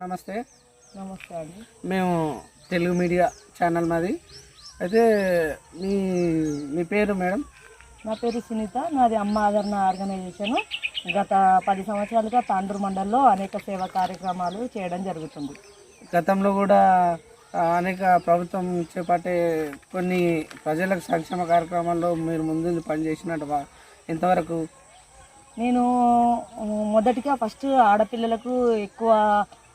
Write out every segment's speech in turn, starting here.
నమస్తే. నమస్తే అండి. మేము తెలుగు మీడియా ఛానల్ మాది. అయితే మీ మీ పేరు మేడం? నా పేరు సునీత. నాది అమ్మ ఆదరణ ఆర్గనైజేషన్. గత పది సంవత్సరాలుగా తాండూరు మండలంలో అనేక సేవా కార్యక్రమాలు చేయడం జరుగుతుంది. గతంలో కూడా అనేక ప్రభుత్వం చేపట్టే కొన్ని ప్రజలకు సంక్షేమ కార్యక్రమాల్లో మీరు ముందు పనిచేసినట్టు ఎంతవరకు నేను మొదటిగా ఫస్ట్ ఆడపిల్లలకు ఎక్కువ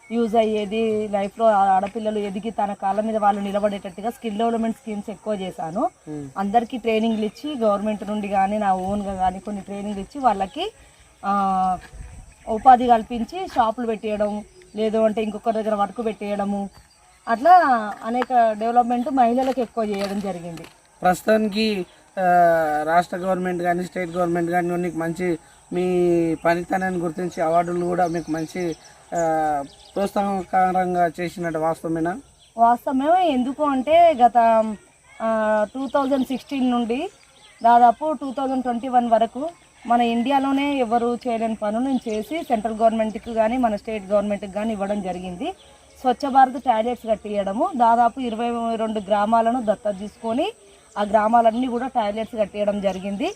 యూజ్ అయ్యేది లైఫ్లో ఆడపిల్లలు ఎదిగి తన కాళ్ళ మీద వాళ్ళు నిలబడేటట్టుగా స్కిల్ డెవలప్మెంట్ స్కీమ్స్ ఎక్కువ చేశాను ఉమ్. అందరికీ ట్రైనింగ్లు ఇచ్చి గవర్నమెంట్ నుండి కానీ నా ఓన్గా కానీ కొన్ని ట్రైనింగ్లు ఇచ్చి వాళ్ళకి ఉపాధి కల్పించి షాపులు పెట్టేయడం లేదు అంటే ఇంకొకరి దగ్గర వర్క్ పెట్టేయడము అట్లా అనేక డెవలప్మెంట్ మహిళలకు ఎక్కువ చేయడం జరిగింది ప్రస్తుతానికి రాష్ట్ర గవర్నమెంట్ కానీ స్టేట్ గవర్నమెంట్ కానీ మీకు మంచి మీ పనితనాన్ని గుర్తించి అవార్డులు కూడా మీకు మంచి ప్రోత్సాహకరంగా చేసినట్టు వాస్తవమేనా? వాస్తవమే ఎందుకు అంటే గత టూ థౌజండ్ సిక్స్టీన్ నుండి దాదాపు టూ థౌజండ్ ట్వంటీ వన్ వరకు మన ఇండియాలోనే ఎవరు చేయలేని పనులు నేను చేసి సెంట్రల్ గవర్నమెంట్కి కానీ మన స్టేట్ గవర్నమెంట్కి కానీ ఇవ్వడం జరిగింది. స్వచ్ఛ భారత్ టాయిలెట్స్ కట్టియడము దాదాపు ఇరవై రెండు గ్రామాలను దత్తత తీసుకొని ఆ గ్రామాలన్నీ కూడా టాయిలెట్స్ కట్టేయడం జరిగింది.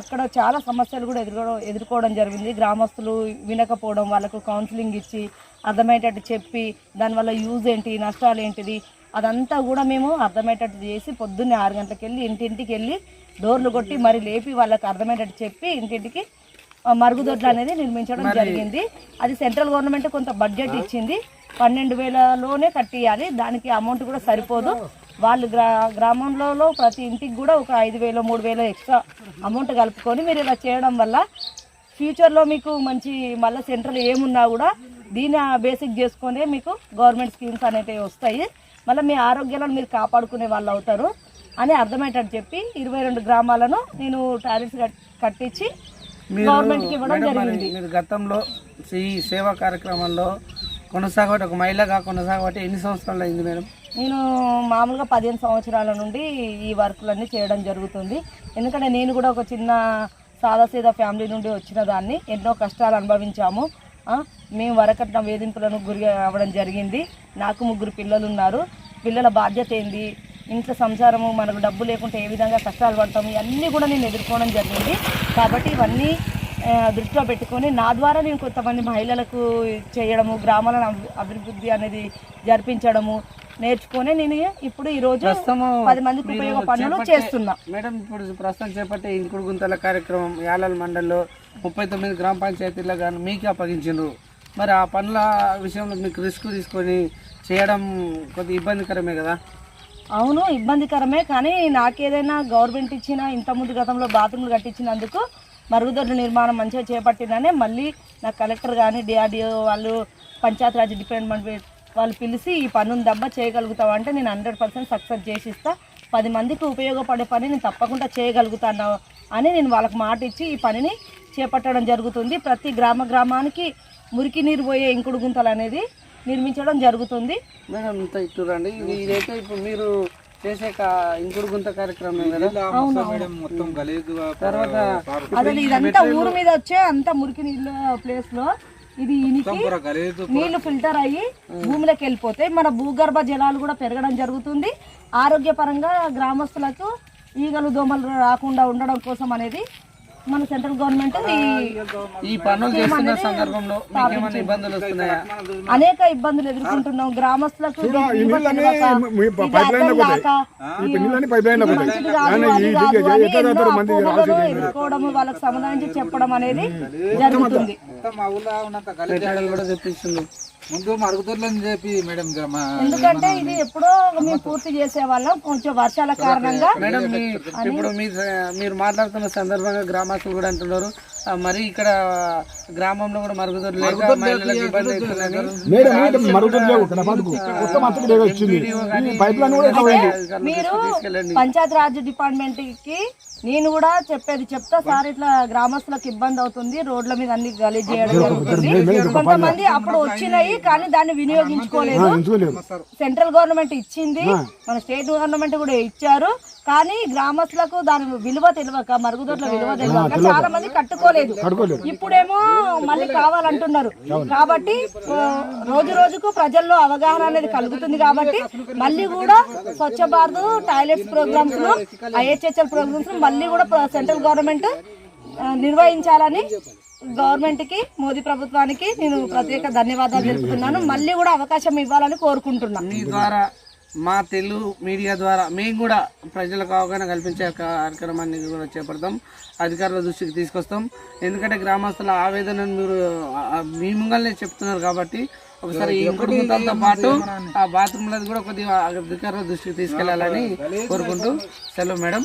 అక్కడ చాలా సమస్యలు కూడా ఎదుర్కో ఎదుర్కోవడం జరిగింది. గ్రామస్తులు వినకపోవడం వాళ్ళకు కౌన్సిలింగ్ ఇచ్చి అర్థమయ్యేటట్టు చెప్పి దానివల్ల యూజ్ ఏంటి నష్టాలు ఏంటిది అదంతా కూడా మేము అర్థమయ్యేటట్టు చేసి పొద్దున్నే ఆరు గంటలకు వెళ్ళి ఇంటింటికి వెళ్ళి డోర్లు కొట్టి మరి లేపి వాళ్ళకి అర్థమయ్యేటట్టు చెప్పి ఇంటింటికి మరుగుదొడ్లు అనేది నిర్మించడం జరిగింది. అది సెంట్రల్ గవర్నమెంట్ కొంత బడ్జెట్ ఇచ్చింది. పన్నెండు వేలలోనే కట్టియాలి. దానికి అమౌంట్ కూడా సరిపోదు. వాళ్ళు గ్రా గ్రామంలో ప్రతి ఇంటికి కూడా ఒక ఐదు వేలు మూడు వేలు ఎక్స్ట్రా అమౌంట్ కలుపుకొని మీరు ఇలా చేయడం వల్ల ఫ్యూచర్లో మీకు మంచి మళ్ళీ సెంట్రల్ ఏమున్నా కూడా దీని బేసిక్ చేసుకొనే మీకు గవర్నమెంట్ స్కీమ్స్ అనేటివి వస్తాయి. మళ్ళీ మీ ఆరోగ్యాలను మీరు కాపాడుకునే వాళ్ళు అవుతారు అని అర్థమయ్యేటట్టు చెప్పి ఇరవై రెండు గ్రామాలను నేను టాయిలెట్స్ కట్టించి గవర్నమెంట్కి ఇవ్వడం జరిగింది. గతంలో ఈ సేవా కార్యక్రమంలో కొనసాగబట్టి ఒక మహిళగా కొనసాగబట్టి ఎన్ని సంవత్సరాలు అయింది మేడం? నేను మామూలుగా పదిహేను సంవత్సరాల నుండి ఈ వర్క్లన్నీ చేయడం జరుగుతుంది. ఎందుకంటే నేను కూడా ఒక చిన్న సాదాసీదా ఫ్యామిలీ నుండి వచ్చిన దాన్ని ఎన్నో కష్టాలు అనుభవించాము. మేము వరకట్న వేధింపులను గురి అవ్వడం జరిగింది. నాకు ముగ్గురు పిల్లలు ఉన్నారు. పిల్లల బాధ్యత ఏంది? ఇంట్లో సంసారము మనకు డబ్బు లేకుంటే ఏ విధంగా కష్టాలు పడతాము? ఇవన్నీ కూడా నేను ఎదుర్కోవడం జరిగింది. కాబట్టి ఇవన్నీ దృష్టిలో పెట్టుకొని నా ద్వారా నేను కొంతమంది మహిళలకు చేయడము గ్రామాలను అభి- అభివృద్ధి అనేది జరిపించడము నేర్చుకొని నేను ఇప్పుడు ఈరోజు ప్రస్తుతము పది మందికి ఉపయోగ పనులు చేస్తున్నా. మేడం ఇప్పుడు ప్రస్తుతం చేపట్టే ఇంకుడు గుంతల కార్యక్రమం యాలల్ మండల్లో ముప్పై తొమ్మిది గ్రామ పంచాయతీల్లో కానీ మీకు అప్పగించారు మరి ఆ పనుల విషయంలో మీకు రిస్క్ తీసుకొని చేయడం కొద్దిగా ఇబ్బందికరమే కదా? అవును ఇబ్బందికరమే కానీ నాకేదైనా గవర్నమెంట్ ఇచ్చిన ఇంత ముందు గతంలో బాత్రూమ్లు కట్టించినందుకు మరుగుదొడ్ల నిర్మాణం మంచిగా చేపట్టిననే మళ్ళీ నాకు కలెక్టర్ కానీ డిఆర్డిఓ వాళ్ళు పంచాయతీరాజ్ డిపార్ట్మెంట్ వాళ్ళు పిలిచి ఈ పనుని దెబ్బ చేయగలుగుతావు అంటే నేను హండ్రెడ్ పర్సెంట్ సక్సెస్ చేసి ఇస్తా పది మందికి ఉపయోగపడే పని నేను తప్పకుండా చేయగలుగుతాను అని నేను వాళ్ళకి మాట ఇచ్చి ఈ పనిని చేపట్టడం జరుగుతుంది. ప్రతి గ్రామ గ్రామానికి మురికి నీరు పోయే ఇంకుడు గుంతలు అనేది నిర్మించడం జరుగుతుంది. మేడం ఇంత ఇట్టురండి ఇది ఇదైతే ఇప్పుడు మీరు చేసే ఇంకుడు గుంత కార్యక్రమం కదా? తర్వాత అసలు ఇదంతా ఊరు మీద వచ్చే అంత మురికి నీళ్ళ ప్లేస్లో ఇది ఇనికి నీళ్ళు ఫిల్టర్ అయ్యి భూమిలోకి వెళ్ళిపోతాయి మన భూగర్భ జలాలు కూడా పెరగడం జరుగుతుంది. ఆరోగ్యపరంగా గ్రామస్తులకు ఈగలు దోమలు రాకుండా ఉండడం కోసం అనేది మన సెంట్రల్ గవర్నమెంట్ ఈ ఈ పనులు చేస్తున్న సందర్భంలో ఇబ్బందులు వస్తున్నాయా? అనేక ఇబ్బందులు ఎదుర్కొంటున్నాం. గ్రామస్తులకు ఎదుర్కోవడము వాళ్ళకి సమాధానించి చెప్పడం అనేది జరుగుతుంది. ముందు మరుగుదొడ్లని చెప్పి మేడం ఎందుకంటే ఇది ఎప్పుడో మేము పూర్తి చేసే వాళ్ళం కొంచెం వర్షాల కారణంగా మేడం మీ ఇప్పుడు మీరు మాట్లాడుతున్న సందర్భంగా గ్రామస్తులు కూడా అంటున్నారు. మరి ఇక్కడ గ్రామంలో కూడా మరుగుదొడ్లు లేక మహిళలకు ఇబ్బంది అవుతుందని మేడం. మేడం మరుగుదొడ్లు లేవు ఇక్కడ బతుకు కొత్త మంత్రి లేక వచ్చింది ఈ పైప్ లైన్ కూడా పోయింది? మీరు పంచాయతీ రాజ్ డిపార్ట్మెంట్కి నేను కూడా చెప్పేది చెప్తా సార్ ఇట్లా గ్రామస్తులకు ఇబ్బంది అవుతుంది రోడ్ల మీద అన్ని గలీజ్ చేయడం జరుగుతుంది. కొంతమంది అప్పుడు వచ్చినాయి కానీ దాన్ని వినియోగించుకోలేదు. సెంట్రల్ గవర్నమెంట్ ఇచ్చింది మన స్టేట్ గవర్నమెంట్ కూడా ఇచ్చారు కానీ గ్రామస్తులకు దాని విలువ తెలియక మరుగుదొడ్ల విలువ తెలియక చాలా మంది కట్టుకోలేదు. ఇప్పుడేమో మళ్ళీ కావాలంటున్నారు. కాబట్టి రోజు రోజుకు ప్రజల్లో అవగాహన అనేది కలుగుతుంది కాబట్టి మళ్ళీ కూడా స్వచ్ఛ భారత్ టాయిలెట్స్ ప్రోగ్రామ్స్ను ఐహెచ్ఎస్ఎల్ ప్రోగ్రామ్స్ మళ్ళీ కూడా సెంట్రల్ గవర్నమెంట్ నిర్వహించాలని గవర్నమెంట్కి మోదీ ప్రభుత్వానికి నేను ప్రత్యేక ధన్యవాదాలు తెలుపుతున్నాను. మళ్ళీ కూడా అవకాశం ఇవ్వాలని కోరుకుంటున్నాను. మీ తెలుగు మీడియా ద్వారా మేము కూడా ప్రజలకు అవగాహన కల్పించే కార్యక్రమాన్ని కూడా చేపడతాం. అధికారుల దృష్టికి తీసుకొస్తాం. ఎందుకంటే గ్రామస్తుల ఆవేదనను మీరు మీ ముంగల్నే చెప్తున్నారు కాబట్టి ఒకసారి గుంతలతో పాటు ఆ బాత్రూమ్లది కూడా కొద్దిగా అధికారుల దృష్టికి తీసుకెళ్ళాలని కోరుకుంటూ సెలవు మేడం.